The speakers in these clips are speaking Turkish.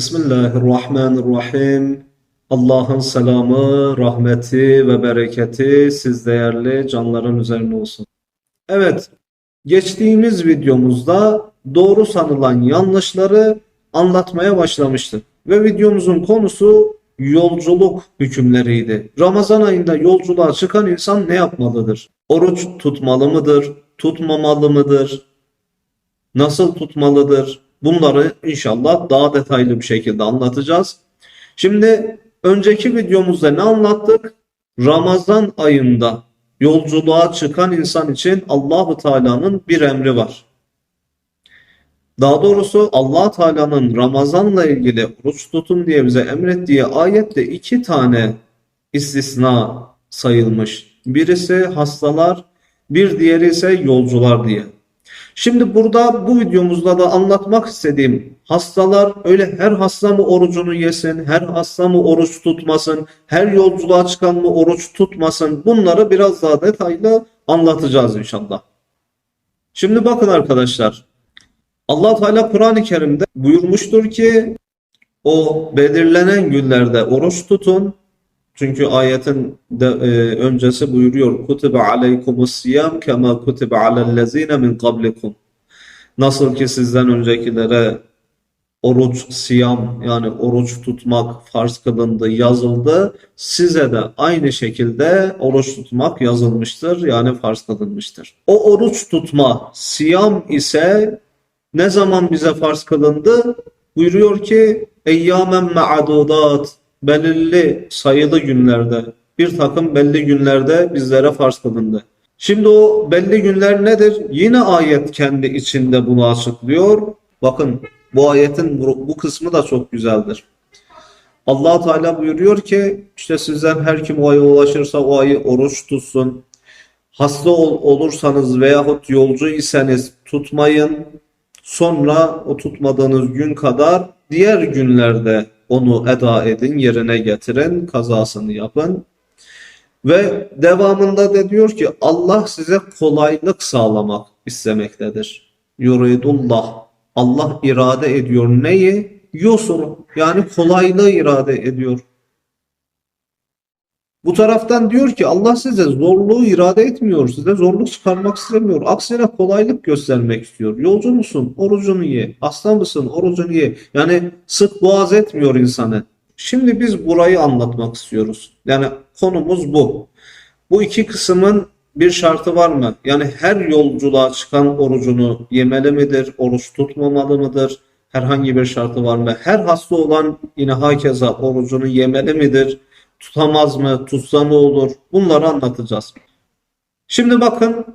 Bismillahirrahmanirrahim. Allah'ın selamı, rahmeti ve bereketi siz değerli canların üzerine olsun. Evet, geçtiğimiz videomuzda doğru sanılan yanlışları anlatmaya başlamıştık. Ve videomuzun konusu yolculuk hükümleriydi. Ramazan ayında yolculuğa çıkan insan ne yapmalıdır? Oruç tutmalı mıdır? Tutmamalı mıdır? Nasıl tutmalıdır? Bunları inşallah daha detaylı bir şekilde anlatacağız. Şimdi önceki videomuzda ne anlattık? Ramazan ayında yolculuğa çıkan insan için Allahu Teala'nın bir emri var. Daha doğrusu Allah Teala'nın Ramazanla ilgili oruç tutun diye bize emrettiği ayette iki tane istisna sayılmış. Birisi hastalar, bir diğeri ise yolcular diye. Şimdi burada bu videomuzda da anlatmak istediğim hastalar öyle her hasta mı orucunu yesin, her hasta mı oruç tutmasın, her yolculuğa çıkan mı oruç tutmasın bunları biraz daha detaylı anlatacağız inşallah. Şimdi bakın arkadaşlar Allah Teala Kur'an-ı Kerim'de buyurmuştur ki o belirlenen günlerde oruç tutun. Çünkü ayetin de, e, öncesi buyuruyor kutibe aleykumus siyam kema kutibe alellezine min qablikum. Nasıl ki sizden öncekilere oruç, siyam yani oruç tutmak farz kılındı, yazıldı. Size de aynı şekilde oruç tutmak yazılmıştır yani farz kılınmıştır. O oruç tutma, siyam ise ne zaman bize farz kılındı? Buyuruyor ki eyyamen ma'dudat belirli sayılı günlerde bir takım belli günlerde bizlere farz kılındı. Şimdi o belli günler nedir? Yine ayet kendi içinde bunu açıklıyor. Bakın bu ayetin bu, kısmı da çok güzeldir. Allah Teala buyuruyor ki işte sizden her kim o aya ulaşırsa o ayı oruç tutsun. Hasta ol, olursanız veyahut yolcu iseniz tutmayın. Sonra o tutmadığınız gün kadar diğer günlerde onu eda edin, yerine getirin, kazasını yapın. Ve devamında da diyor ki Allah size kolaylık sağlamak istemektedir. Yuridullah. Allah irade ediyor neyi? Yusru. Yani kolaylığı irade ediyor. Bu taraftan diyor ki Allah size zorluğu irade etmiyor. Size zorluk çıkarmak istemiyor. Aksine kolaylık göstermek istiyor. Yolcu musun? Orucunu ye. Hasta mısın? Orucunu ye. Yani sık boğaz etmiyor insanı. Şimdi biz burayı anlatmak istiyoruz. Yani konumuz bu. Bu iki kısmın bir şartı var mı? Yani her yolculuğa çıkan orucunu yemeli midir? Oruç tutmamalı mıdır? Herhangi bir şartı var mı? Her hasta olan yine hakeza orucunu yemeli midir? Tutamaz mı? Tutsa ne olur? Bunları anlatacağız. Şimdi bakın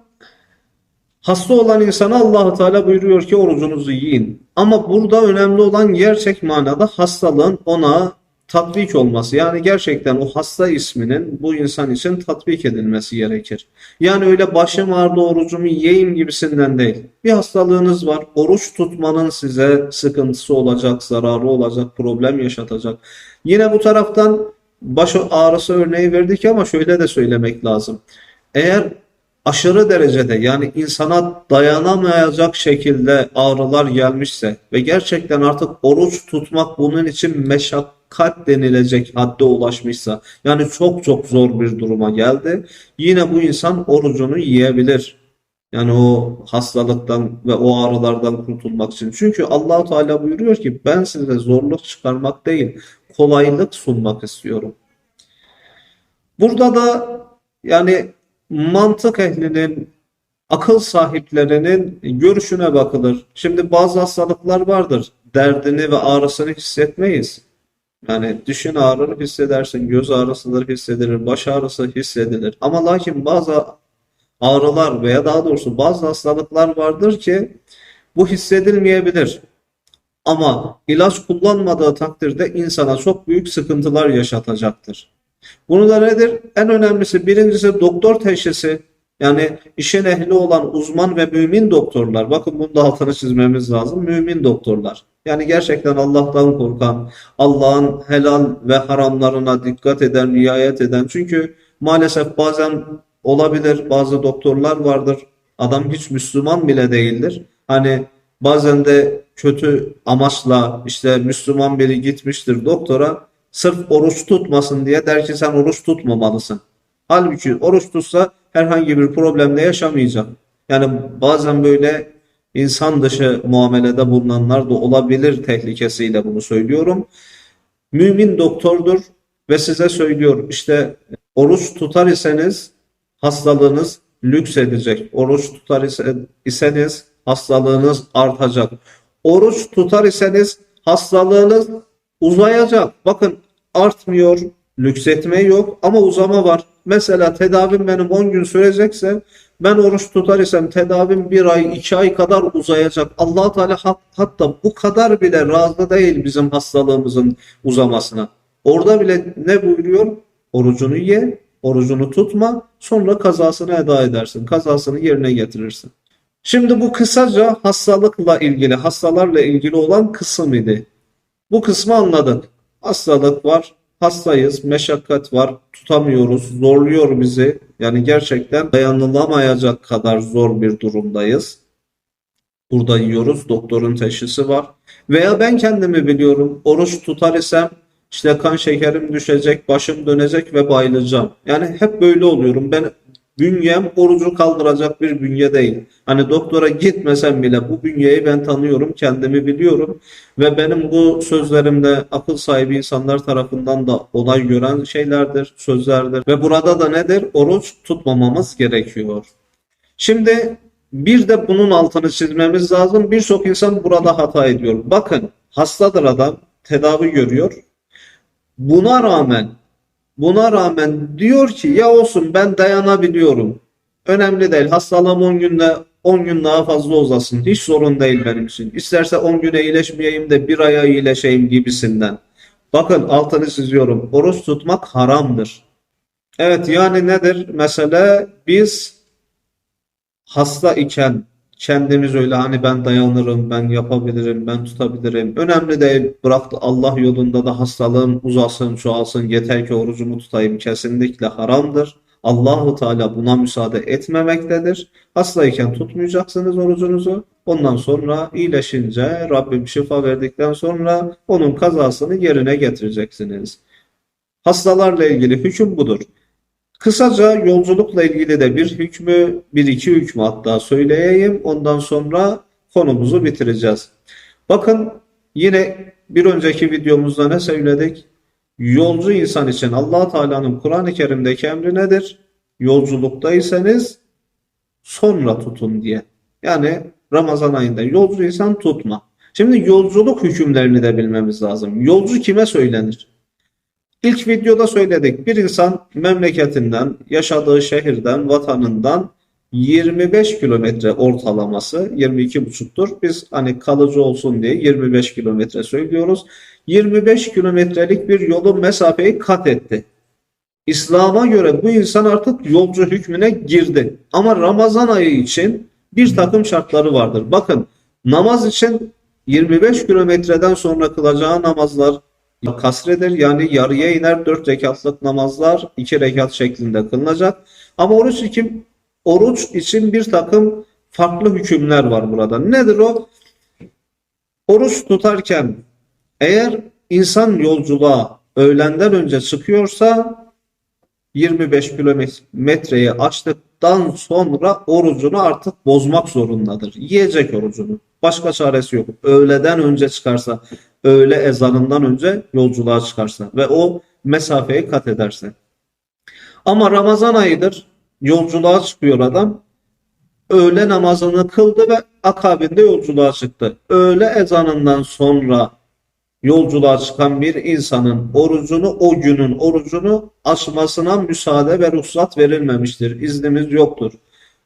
hasta olan insana Allahu Teala buyuruyor ki orucunuzu yiyin. Ama burada önemli olan gerçek manada hastalığın ona tatbik olması. Yani gerçekten o hasta isminin bu insan için tatbik edilmesi gerekir. Yani öyle başım ağrıdı orucumu yiyeyim gibisinden değil. Bir hastalığınız var. Oruç tutmanın size sıkıntısı olacak, zararı olacak, problem yaşatacak. Yine bu taraftan baş ağrısı örneği verdik ama şöyle de söylemek lazım. Eğer aşırı derecede yani insana dayanamayacak şekilde ağrılar gelmişse ve gerçekten artık oruç tutmak bunun için meşakkat denilecek hadde ulaşmışsa yani çok çok zor bir duruma geldi. Yine bu insan orucunu yiyebilir. Yani o hastalıktan ve o ağrılardan kurtulmak için. Çünkü Allahu Teala buyuruyor ki ben size zorluk çıkarmak değil, kolaylık sunmak istiyorum. Burada da yani mantık ehlinin, akıl sahiplerinin görüşüne bakılır. Şimdi bazı hastalıklar vardır. Derdini ve ağrısını hissetmeyiz. Yani düşün ağrını hissedersin, göz ağrısıdır hissedilir, baş ağrısı hissedilir. Ama lakin bazı ağrılar veya daha doğrusu bazı hastalıklar vardır ki bu hissedilmeyebilir. Ama ilaç kullanmadığı takdirde insana çok büyük sıkıntılar yaşatacaktır. Bunu da nedir? En önemlisi birincisi doktor teşhisi. Yani işin ehli olan uzman ve mümin doktorlar. Bakın bunu da altını çizmemiz lazım. Mümin doktorlar. Yani gerçekten Allah'tan korkan, Allah'ın helal ve haramlarına dikkat eden, riayet eden. Çünkü maalesef bazen olabilir bazı doktorlar vardır. Adam hiç Müslüman bile değildir. Hani bazen de kötü amaçla işte Müslüman biri gitmiştir doktora sırf oruç tutmasın diye der ki sen oruç tutmamalısın. Halbuki oruç tutsa herhangi bir problemle yaşamayacak. Yani bazen böyle insan dışı muamelede bulunanlar da olabilir tehlikesiyle bunu söylüyorum. Mümin doktordur ve size söylüyor işte oruç tutar iseniz hastalığınız lüks edecek. Oruç tutar ise- iseniz hastalığınız artacak. Oruç tutar iseniz hastalığınız uzayacak. Bakın artmıyor, lüksetme yok ama uzama var. Mesela tedavim benim 10 gün sürecekse ben oruç tutar isem tedavim bir ay, iki ay kadar uzayacak. allah Teala hat- hatta bu kadar bile razı değil bizim hastalığımızın uzamasına. Orada bile ne buyuruyor? Orucunu ye, orucunu tutma, sonra kazasını eda edersin. Kazasını yerine getirirsin. Şimdi bu kısaca hastalıkla ilgili, hastalarla ilgili olan kısım idi. Bu kısmı anladık. Hastalık var, hastayız, meşakkat var, tutamıyoruz, zorluyor bizi. Yani gerçekten dayanılamayacak kadar zor bir durumdayız. Burada yiyoruz, doktorun teşhisi var. Veya ben kendimi biliyorum, oruç tutar isem işte kan şekerim düşecek, başım dönecek ve bayılacağım. Yani hep böyle oluyorum. Ben bünyem orucu kaldıracak bir bünye değil. Hani doktora gitmesem bile bu bünyeyi ben tanıyorum, kendimi biliyorum ve benim bu sözlerimde akıl sahibi insanlar tarafından da onay gören şeylerdir, sözlerdir. Ve burada da nedir? Oruç tutmamamız gerekiyor. Şimdi bir de bunun altını çizmemiz lazım. Birçok insan burada hata ediyor. Bakın hastadır adam, tedavi görüyor. Buna rağmen buna rağmen diyor ki ya olsun ben dayanabiliyorum. Önemli değil. Hastalığım 10 günde 10 gün daha fazla uzasın. Hiç sorun değil benim için. İsterse 10 güne iyileşmeyeyim de bir aya iyileşeyim gibisinden. Bakın altını çiziyorum. Oruç tutmak haramdır. Evet yani nedir? Mesela biz hasta iken kendimiz öyle hani ben dayanırım, ben yapabilirim, ben tutabilirim. Önemli değil. Bırak Allah yolunda da hastalığım uzasın, çoğalsın, yeter ki orucumu tutayım. Kesinlikle haramdır. Allahu Teala buna müsaade etmemektedir. Hastayken tutmayacaksınız orucunuzu. Ondan sonra iyileşince Rabbim şifa verdikten sonra onun kazasını yerine getireceksiniz. Hastalarla ilgili hüküm budur. Kısaca yolculukla ilgili de bir hükmü, bir iki hükmü hatta söyleyeyim. Ondan sonra konumuzu bitireceğiz. Bakın yine bir önceki videomuzda ne söyledik? Yolcu insan için Allah Teala'nın Kur'an-ı Kerim'deki emri nedir? Yolculuktaysanız sonra tutun diye. Yani Ramazan ayında yolcu insan tutma. Şimdi yolculuk hükümlerini de bilmemiz lazım. Yolcu kime söylenir? İlk videoda söyledik. Bir insan memleketinden, yaşadığı şehirden, vatanından 25 kilometre ortalaması 22,5'tur. Biz hani kalıcı olsun diye 25 kilometre söylüyoruz. 25 kilometrelik bir yolun mesafeyi kat etti. İslam'a göre bu insan artık yolcu hükmüne girdi. Ama Ramazan ayı için bir takım şartları vardır. Bakın namaz için 25 kilometreden sonra kılacağı namazlar kasredir. Yani yarıya iner 4 rekatlık namazlar 2 rekat şeklinde kılınacak. Ama oruç için oruç için bir takım farklı hükümler var burada. Nedir o? Oruç tutarken eğer insan yolculuğa öğlenden önce çıkıyorsa 25 kilometreyi açtıktan sonra orucunu artık bozmak zorundadır. Yiyecek orucunu. Başka çaresi yok. Öğleden önce çıkarsa, öğle ezanından önce yolculuğa çıkarsa ve o mesafeyi kat ederse. Ama Ramazan ayıdır. Yolculuğa çıkıyor adam. Öğle namazını kıldı ve akabinde yolculuğa çıktı. Öğle ezanından sonra yolculuğa çıkan bir insanın orucunu o günün orucunu açmasına müsaade ve ruhsat verilmemiştir. İznimiz yoktur.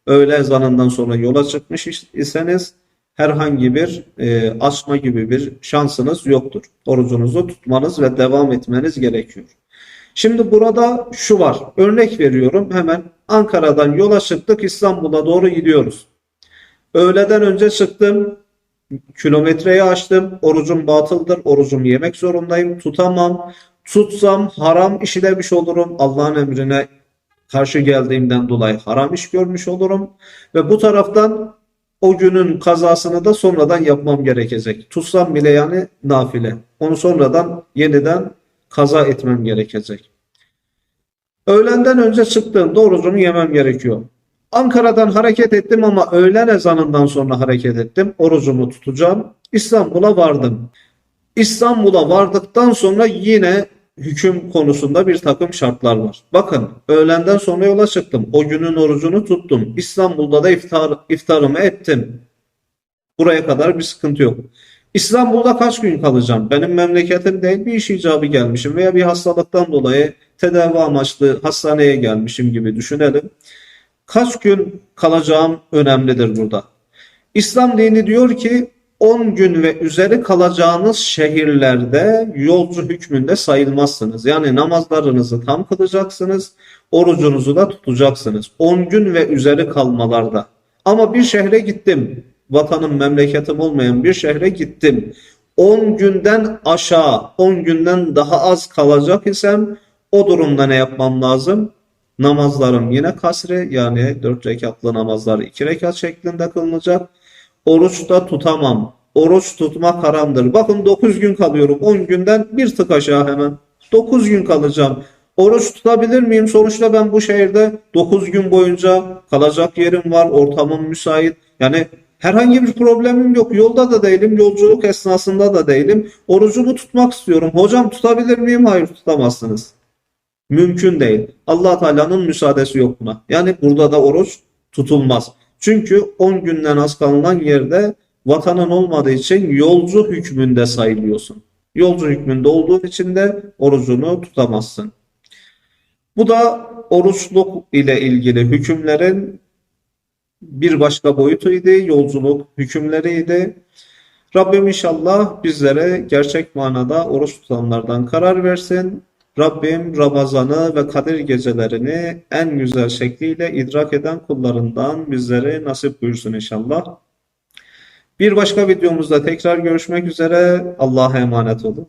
Öğle ezanından sonra yola çıkmış iseniz herhangi bir e, açma gibi bir şansınız yoktur. Orucunuzu tutmanız ve devam etmeniz gerekiyor. Şimdi burada şu var. Örnek veriyorum hemen Ankara'dan yola çıktık İstanbul'a doğru gidiyoruz. Öğleden önce çıktım. Kilometreyi aştım. Orucum batıldır. Orucumu yemek zorundayım. Tutamam. Tutsam haram işlemiş olurum. Allah'ın emrine karşı geldiğimden dolayı haram iş görmüş olurum. Ve bu taraftan O günün kazasını da sonradan yapmam gerekecek. Tutsam bile yani nafile. Onu sonradan yeniden kaza etmem gerekecek. Öğlenden önce çıktığımda orucumu yemem gerekiyor. Ankara'dan hareket ettim ama öğlen ezanından sonra hareket ettim. Orucumu tutacağım. İstanbul'a vardım. İstanbul'a vardıktan sonra yine hüküm konusunda bir takım şartlar var. Bakın öğlenden sonra yola çıktım. O günün orucunu tuttum. İstanbul'da da iftar, iftarımı ettim. Buraya kadar bir sıkıntı yok. İstanbul'da kaç gün kalacağım? Benim memleketim değil bir iş icabı gelmişim veya bir hastalıktan dolayı tedavi amaçlı hastaneye gelmişim gibi düşünelim. Kaç gün kalacağım önemlidir burada. İslam dini diyor ki 10 gün ve üzeri kalacağınız şehirlerde yolcu hükmünde sayılmazsınız. Yani namazlarınızı tam kılacaksınız, orucunuzu da tutacaksınız. 10 gün ve üzeri kalmalarda. Ama bir şehre gittim, vatanım memleketim olmayan bir şehre gittim. 10 günden aşağı, 10 günden daha az kalacak isem o durumda ne yapmam lazım? Namazlarım yine kasre yani 4 rekatlı namazlar 2 rekat şeklinde kılınacak. Oruç da tutamam. Oruç tutmak haramdır. Bakın 9 gün kalıyorum. 10 günden bir tık aşağı hemen. 9 gün kalacağım. Oruç tutabilir miyim? Sonuçta ben bu şehirde 9 gün boyunca kalacak yerim var. Ortamım müsait. Yani herhangi bir problemim yok. Yolda da değilim. Yolculuk esnasında da değilim. Orucumu tutmak istiyorum. Hocam tutabilir miyim? Hayır tutamazsınız. Mümkün değil. Allah Teala'nın müsaadesi yok buna. Yani burada da oruç tutulmaz. Çünkü 10 günden az kalınan yerde vatanın olmadığı için yolcu hükmünde sayılıyorsun. Yolcu hükmünde olduğun için de orucunu tutamazsın. Bu da oruçluk ile ilgili hükümlerin bir başka boyutuydu. Yolculuk hükümleriydi. Rabbim inşallah bizlere gerçek manada oruç tutanlardan karar versin. Rabbim Ramazan'ı ve Kadir gecelerini en güzel şekliyle idrak eden kullarından bizlere nasip buyursun inşallah. Bir başka videomuzda tekrar görüşmek üzere. Allah'a emanet olun.